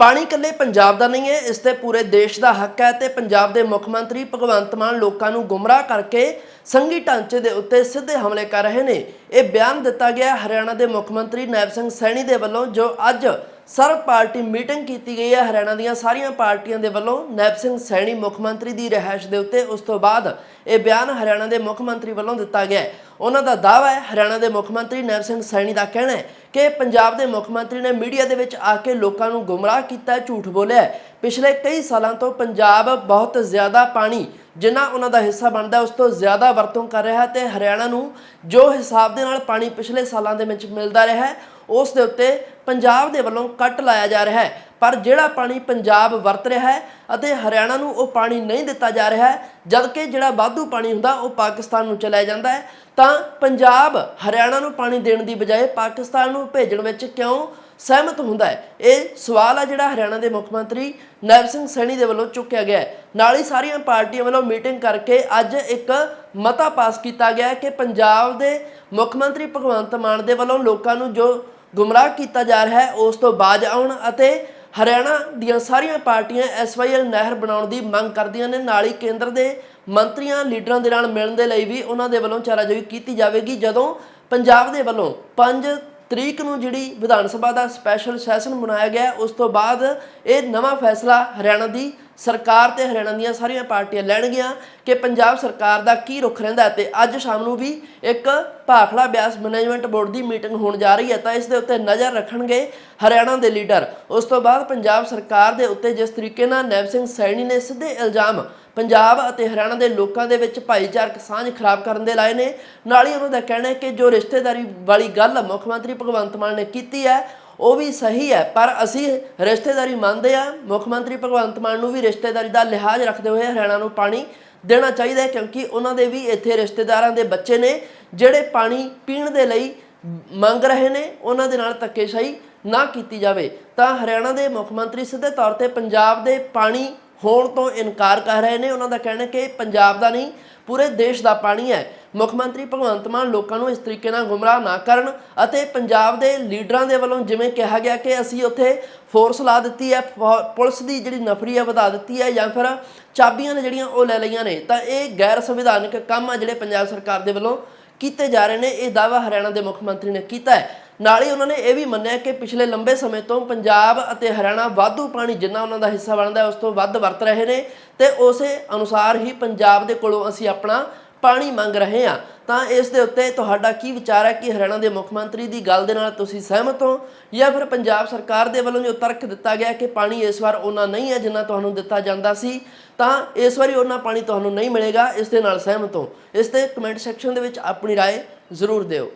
ਪਾਣੀ ਇਕੱਲੇ ਪੰਜਾਬ ਦਾ ਨਹੀਂ ਹੈ, ਇਸ ਤੇ ਪੂਰੇ ਦੇਸ਼ ਦਾ ਹੱਕ ਹੈ ਤੇ ਪੰਜਾਬ ਦੇ ਮੁੱਖ ਮੰਤਰੀ ਭਗਵੰਤ ਮਾਨ ਲੋਕਾਂ ਨੂੰ ਗੁੰਮਰਾਹ ਕਰਕੇ ਸੰਘੀ ਢਾਂਚੇ ਦੇ ਉੱਤੇ ਸਿੱਧੇ ਹਮਲੇ ਕਰ ਰਹੇ ਨੇ। ਇਹ ਬਿਆਨ ਦਿੱਤਾ ਗਿਆ ਹਰਿਆਣਾ ਦੇ ਮੁੱਖ ਮੰਤਰੀ ਨਾਇਬ ਸਿੰਘ ਸੈਣੀ ਦੇ ਵੱਲੋਂ, ਜੋ ਅੱਜ ਸਰਵ ਪਾਰਟੀ ਮੀਟਿੰਗ ਕੀਤੀ ਗਈ ਹੈ ਹਰਿਆਣਾ ਦੀਆਂ ਸਾਰੀਆਂ ਪਾਰਟੀਆਂ ਦੇ ਵੱਲੋਂ। ਨੈਬ ਸਿੰਘ ਸੈਣੀ ਮੁੱਖ ਮੰਤਰੀ ਦੀ ਰਿਹਾਇਸ਼ ਦੇ ਉੱਤੇ ਉਸ ਤੋਂ ਬਾਅਦ ਇਹ ਬਿਆਨ ਹਰਿਆਣਾ ਦੇ ਮੁੱਖ ਮੰਤਰੀ ਵੱਲੋਂ ਦਿੱਤਾ ਗਿਆ ਹੈ। ਉਹਨਾਂ ਦਾ ਦਾਅਵਾ ਹੈ, ਹਰਿਆਣਾ ਦੇ ਮੁੱਖ ਮੰਤਰੀ ਨੈਬ ਸਿੰਘ ਸੈਣੀ ਦਾ ਕਹਿਣਾ ਹੈ ਕਿ ਪੰਜਾਬ ਦੇ ਮੁੱਖ ਮੰਤਰੀ ਨੇ ਮੀਡੀਆ ਦੇ ਵਿੱਚ ਆ ਕੇ ਲੋਕਾਂ ਨੂੰ ਗੁੰਮਰਾਹ ਕੀਤਾ ਝੂਠ ਬੋਲਿਆ ਪਿਛਲੇ ਕਈ ਸਾਲਾਂ ਤੋਂ ਪੰਜਾਬ ਬਹੁਤ ਜ਼ਿਆਦਾ ਪਾਣੀ, ਜਿੰਨਾ ਉਹਨਾਂ ਦਾ ਹਿੱਸਾ ਬਣਦਾ, ਉਸ ਤੋਂ ਜ਼ਿਆਦਾ ਵਰਤੋਂ ਕਰ ਰਿਹਾ ਹੈ ਤੇ ਹਰਿਆਣਾ ਨੂੰ ਜੋ ਹਿਸਾਬ ਦੇ ਨਾਲ ਪਾਣੀ ਪਿਛਲੇ ਸਾਲਾਂ ਦੇ ਵਿੱਚ ਮਿਲਦਾ ਰਿਹਾ ਉਸ ਦੇ ਉੱਤੇ ਪੰਜਾਬ ਦੇ ਵੱਲੋਂ ਕੱਟ ਲਾਇਆ ਜਾ ਰਿਹਾ ਹੈ। ਪਰ ਜਿਹੜਾ ਪਾਣੀ ਪੰਜਾਬ ਵਰਤ ਰਿਹਾ ਹੈ ਅਤੇ ਹਰਿਆਣਾ ਨੂੰ ਉਹ ਪਾਣੀ ਨਹੀਂ ਦਿੱਤਾ ਜਾ ਰਿਹਾ ਹੈ, ਜਦਕਿ ਜਿਹੜਾ ਵਾਧੂ ਪਾਣੀ ਹੁੰਦਾ ਉਹ ਪਾਕਿਸਤਾਨ ਨੂੰ ਚਲਾਇਆ ਜਾਂਦਾ ਹੈ, ਤਾਂ ਪੰਜਾਬ ਹਰਿਆਣਾ ਨੂੰ ਪਾਣੀ ਦੇਣ ਦੀ ਬਜਾਏ ਪਾਕਿਸਤਾਨ ਨੂੰ ਭੇਜਣ ਵਿੱਚ ਕਿਉਂ ਸਹਿਮਤ ਹੁੰਦਾ ਹੈ? ਇਹ ਸਵਾਲ ਆ ਜਿਹੜਾ ਹਰਿਆਣਾ ਦੇ ਮੁੱਖ ਮੰਤਰੀ ਨੈਬ ਸਿੰਘ ਸੈਣੀ ਦੇ ਵੱਲੋਂ ਚੁੱਕਿਆ ਗਿਆ ਹੈ। ਨਾਲ ਹੀ ਸਾਰੀਆਂ ਪਾਰਟੀਆਂ ਵੱਲੋਂ ਮੀਟਿੰਗ ਕਰਕੇ ਅੱਜ ਇੱਕ ਮਤਾ ਪਾਸ ਕੀਤਾ ਗਿਆ ਕਿ ਪੰਜਾਬ ਦੇ ਮੁੱਖ ਮੰਤਰੀ ਭਗਵੰਤ ਮਾਨ ਦੇ ਵੱਲੋਂ ਲੋਕਾਂ ਨੂੰ ਜੋ ਗੁੰਮਰਾਹ ਕੀਤਾ ਜਾ ਰਿਹਾ ਹੈ, ਉਸ ਤੋਂ ਬਾਜ ਆਉਣ ਅਤੇ ਹਰਿਆਣਾ ਦੀਆਂ ਸਾਰੀਆਂ ਪਾਰਟੀਆਂ ਐਸਵਾਈਐਲ ਨਹਿਰ ਬਣਾਉਣ ਦੀ ਮੰਗ ਕਰਦੀਆਂ ਨੇ। ਨਾਲ ਹੀ ਕੇਂਦਰ ਦੇ ਮੰਤਰੀਆਂ, ਲੀਡਰਾਂ ਦੇ ਨਾਲ ਮਿਲਣ ਦੇ ਲਈ ਵੀ ਉਹਨਾਂ ਦੇ ਵੱਲੋਂ ਚਾਰਾਜੋਈ ਕੀਤੀ ਜਾਵੇਗੀ, ਜਦੋਂ ਪੰਜਾਬ ਦੇ ਵੱਲੋਂ 5 ਤਰੀਕ ਨੂੰ ਜਿਹੜੀ ਵਿਧਾਨ ਸਭਾ ਦਾ ਸਪੈਸ਼ਲ ਸੈਸ਼ਨ ਬਣਾਇਆ ਗਿਆ, ਉਸ ਤੋਂ ਬਾਅਦ ਇਹ ਨਵਾਂ ਫੈਸਲਾ ਹਰਿਆਣਾ ਦੀ ਸਰਕਾਰ ਤੇ ਹਰਿਆਣਾ ਦੀਆਂ ਸਾਰੀਆਂ ਪਾਰਟੀਆਂ ਲੈਣਗੀਆਂ ਕਿ ਪੰਜਾਬ ਸਰਕਾਰ ਦਾ ਕੀ ਰੁਖ ਰਹਿੰਦਾ ਹੈ ਤੇ ਅੱਜ ਸ਼ਾਮ ਨੂੰ ਵੀ ਇੱਕ ਭਾਖੜਾ ਬਿਆਸ ਮੈਨੇਜਮੈਂਟ ਬੋਰਡ ਦੀ ਮੀਟਿੰਗ ਹੋਣ ਜਾ ਰਹੀ ਹੈ ਤਾਂ ਇਸ ਦੇ ਉੱਤੇ ਨਜ਼ਰ ਰੱਖਣਗੇ ਹਰਿਆਣਾ ਦੇ ਲੀਡਰ। ਉਸ ਤੋਂ ਬਾਅਦ ਪੰਜਾਬ ਸਰਕਾਰ ਦੇ ਉੱਤੇ ਜਿਸ ਤਰੀਕੇ ਨਾਲ ਨੈਬ ਸਿੰਘ ਸੈਣੀ ਨੇ ਸਿੱਧੇ ਇਲਜ਼ਾਮ ਪੰਜਾਬ ਅਤੇ ਹਰਿਆਣਾ ਦੇ ਲੋਕਾਂ ਦੇ ਵਿੱਚ ਭਾਈਚਾਰਕ ਸਾਂਝ ਖਰਾਬ ਕਰਨ ਦੇ ਲਾਏ ਨੇ। ਨਾਲ ਹੀ ਉਹਨਾਂ ਦਾ ਕਹਿਣਾ ਹੈ ਕਿ ਜੋ ਰਿਸ਼ਤੇਦਾਰੀ ਵਾਲੀ ਗੱਲ ਮੁੱਖ ਮੰਤਰੀ ਭਗਵੰਤ ਮਾਨ ਨੇ ਕੀਤੀ ਹੈ ਉਹ ਵੀ ਸਹੀ ਹੈ, ਪਰ ਅਸੀਂ ਰਿਸ਼ਤੇਦਾਰੀ ਮੰਨਦੇ ਆ ਮੁੱਖ ਮੰਤਰੀ ਭਗਵੰਤ ਮਾਨ ਨੂੰ ਵੀ ਰਿਸ਼ਤੇਦਾਰੀ ਦਾ ਲਿਹਾਜ਼ ਰੱਖਦੇ ਹੋਏ ਹਰਿਆਣਾ ਨੂੰ ਪਾਣੀ ਦੇਣਾ ਚਾਹੀਦਾ ਹੈ, ਕਿਉਂਕਿ ਉਹਨਾਂ ਦੇ ਵੀ ਇੱਥੇ ਰਿਸ਼ਤੇਦਾਰਾਂ ਦੇ ਬੱਚੇ ਨੇ, ਜਿਹੜੇ ਪਾਣੀ ਪੀਣ ਦੇ ਲਈ ਮੰਗ ਰਹੇ ਨੇ, ਉਹਨਾਂ ਦੇ ਨਾਲ ਧੱਕੇਸ਼ਾਹੀ ਨਾ ਕੀਤੀ ਜਾਵੇ। ਤਾਂ ਹਰਿਆਣਾ ਦੇ ਮੁੱਖ ਮੰਤਰੀ ਸਿੱਧੇ ਤੌਰ ਤੇ ਪੰਜਾਬ ਦੇ ਪਾਣੀ ਹੋਣ ਤੋਂ ਇਨਕਾਰ ਕਰ ਰਹੇ ਨੇ। ਉਹਨਾਂ ਦਾ ਕਹਿਣਾ ਕਿ ਪੰਜਾਬ ਦਾ ਨਹੀਂ, ਪੂਰੇ ਦੇਸ਼ ਦਾ ਪਾਣੀ ਹੈ। ਮੁੱਖ ਮੰਤਰੀ ਭਗਵੰਤ ਮਾਨ ਲੋਕਾਂ ਨੂੰ ਇਸ ਤਰੀਕੇ ਨਾਲ ਗੁੰਮਰਾਹ ਨਾ ਕਰਨ ਅਤੇ ਪੰਜਾਬ ਦੇ ਲੀਡਰਾਂ ਦੇ ਵੱਲੋਂ ਜਿਵੇਂ ਕਿਹਾ ਗਿਆ ਕਿ ਅਸੀਂ ਉੱਥੇ ਫੋਰਸ ਲਾ ਦਿੱਤੀ ਹੈ, ਫੌ- ਪੁਲਿਸ ਦੀ ਜਿਹੜੀ ਨਫਰੀ ਹੈ ਵਧਾ ਦਿੱਤੀ ਹੈ ਜਾਂ ਫਿਰ ਚਾਬੀਆਂ ਨੇ ਜਿਹੜੀਆਂ ਉਹ ਲੈ ਲਈਆਂ ਨੇ, ਤਾਂ ਇਹ ਗੈਰ ਸੰਵਿਧਾਨਕ ਕੰਮ ਆ ਜਿਹੜੇ ਪੰਜਾਬ ਸਰਕਾਰ ਦੇ ਵੱਲੋਂ ਕੀਤੇ ਜਾ ਰਹੇ ਨੇ, ਇਹ ਦਾਅਵਾ ਹਰਿਆਣਾ ਦੇ ਮੁੱਖ ਮੰਤਰੀ ਨੇ ਕੀਤਾ ਹੈ। ਨਾਲ ਹੀ ਉਹਨਾਂ ਨੇ ਇਹ ਵੀ ਮੰਨਿਆ ਕਿ ਪਿਛਲੇ ਲੰਬੇ ਸਮੇਂ ਤੋਂ ਪੰਜਾਬ ਅਤੇ ਹਰਿਆਣਾ ਵਾਧੂ ਪਾਣੀ ਜਿੰਨਾ ਉਹਨਾਂ ਦਾ ਹਿੱਸਾ ਬਣਦਾ ਹੈ, ਉਸ ਤੋਂ ਵੱਧ ਵਰਤ ਰਹੇ ਨੇ ਤੇ ਉਸੇ ਅਨੁਸਾਰ ਹੀ ਪੰਜਾਬ ਦੇ ਕੋਲੋਂ ਅਸੀਂ ਆਪਣਾ ਪਾਣੀ ਮੰਗ ਰਹੇ ਹਾਂ ਤਾਂ ਇਸ ਦੇ ਉੱਤੇ ਤੁਹਾਡਾ ਕੀ ਵਿਚਾਰ ਹੈ ਕਿ ਹਰਿਆਣਾ ਦੇ ਮੁੱਖ ਮੰਤਰੀ ਦੀ ਗੱਲ ਦੇ ਨਾਲ ਤੁਸੀਂ ਸਹਿਮਤ ਹੋ ਜਾਂ ਫਿਰ ਪੰਜਾਬ ਸਰਕਾਰ ਦੇ ਵੱਲੋਂ ਜੋ ਤਰਕ ਦਿੱਤਾ ਗਿਆ ਕਿ ਪਾਣੀ ਇਸ ਵਾਰ ਉਹਨਾਂ ਨਹੀਂ ਹੈ ਜਿੰਨਾ ਤੁਹਾਨੂੰ ਦਿੱਤਾ ਜਾਂਦਾ ਸੀ ਤਾਂ ਇਸ ਵਾਰੀ ਉਹਨਾਂ ਪਾਣੀ ਤੁਹਾਨੂੰ ਨਹੀਂ ਮਿਲੇਗਾ ਇਸ ਦੇ ਨਾਲ ਸਹਿਮਤ ਹੋ ਇਸ ਤੇ ਕਮੈਂਟ ਸੈਕਸ਼ਨ ਦੇ ਵਿੱਚ ਆਪਣੀ رائے ਜ਼ਰੂਰ ਦਿਓ